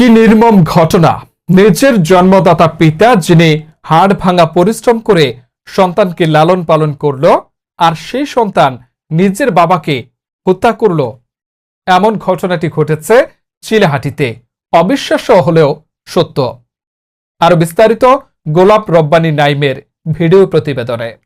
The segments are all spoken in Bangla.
কি নির্মম ঘটনা? নিজের জন্মদাতা পিতা যিনি হাড় ভাঙা পরিশ্রম করে সন্তানকে লালন পালন করল আর সেই সন্তান নিজের বাবাকে হত্যা করল। এমন ঘটনাটি ঘটেছে চিলাহাটিতে। অবিশ্বাস্য হলেও সত্য। আরও বিস্তারিত গোলাপ রব্বানী নাইমের ভিডিও প্রতিবেদনে।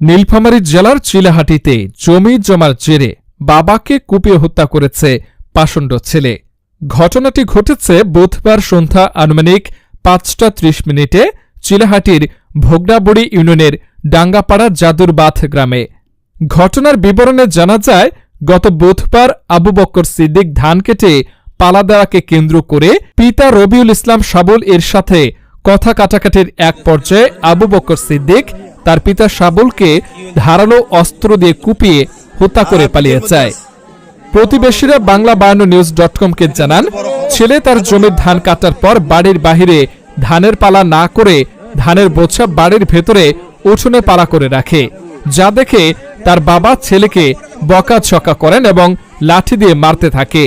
নীলফামারী জেলার চিলাহাটিতে জমি জমার জেরে বাবাকে কুপিয়ে হত্যা করেছে পাষণ্ড ছেলে। ঘটনাটি ঘটেছে বুধবার সন্ধ্যা আনুমানিক পাঁচটা ত্রিশ মিনিটে চিলাহাটির ভোগড়াবড়ি ইউনিয়নের ডাঙ্গাপাড়া জাদুরবাথ গ্রামে। ঘটনার বিবরণে জানা যায়, গত বুধবার আবু বক্কর সিদ্দিক ধান কেটে পালা দেওয়াকে কেন্দ্র করে পিতা রবিউল ইসলাম সাবুল এর সাথে কথা কাটাকাটির এক পর্যায়ে আবু বক্কর সিদ্দিক তার পিতা সাবুলকে ধারালো অস্ত্র দিয়ে কুপিয়ে হত্যা করে পালিয়ে যায়। প্রতিবেশীরা বাংলা বায়ান্ন নিউজ ডট কমকে জানান, ছেলে তার জমির ধান কাটার পর বাড়ির বাহিরে ধানের পালা না করে ধানের বোঝা বাড়ির ভেতরে উঠোনে পালা করে রাখে। যা দেখে তার বাবা ছেলেকে বকা ছকা করেন এবং লাঠি দিয়ে মারতে থাকে।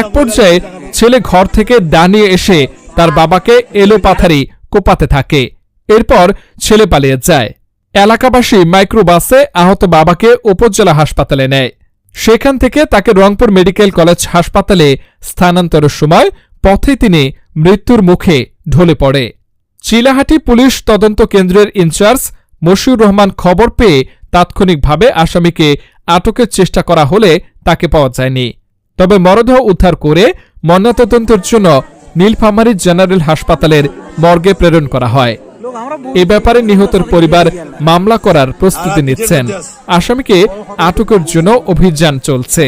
এক পর্যায়ে ছেলে ঘর থেকে দাঁড়িয়ে এসে তার বাবাকে এলোপাথারি কোপাতে থাকে। এরপর ছেলে পালিয়ে যায়। এলাকাবাসী মাইক্রোবাসে আহত বাবাকে উপজেলা হাসপাতালে নেয়। সেখান থেকে তাকে রংপুর মেডিকেল কলেজ হাসপাতালে স্থানান্তরের সময় পথে তিনি মৃত্যুর মুখে ঢলে পড়ে। চিলাহাটি পুলিশ তদন্ত কেন্দ্রের ইনচার্জ মশিউর রহমান খবর পেয়ে তাৎক্ষণিকভাবে আসামিকে আটকের চেষ্টা করা হলে তাকে পাওয়া যায়নি। তবে মরদেহ উদ্ধার করে ময়নাতদন্তের জন্য নীলফামারী জেনারেল হাসপাতালের মর্গে প্রেরণ করা হয়। এ ব্যাপারে নিহতের পরিবার মামলা করার প্রস্তুতি নিচ্ছেন। আসামিকে আটকের জন্য অভিযান চলছে।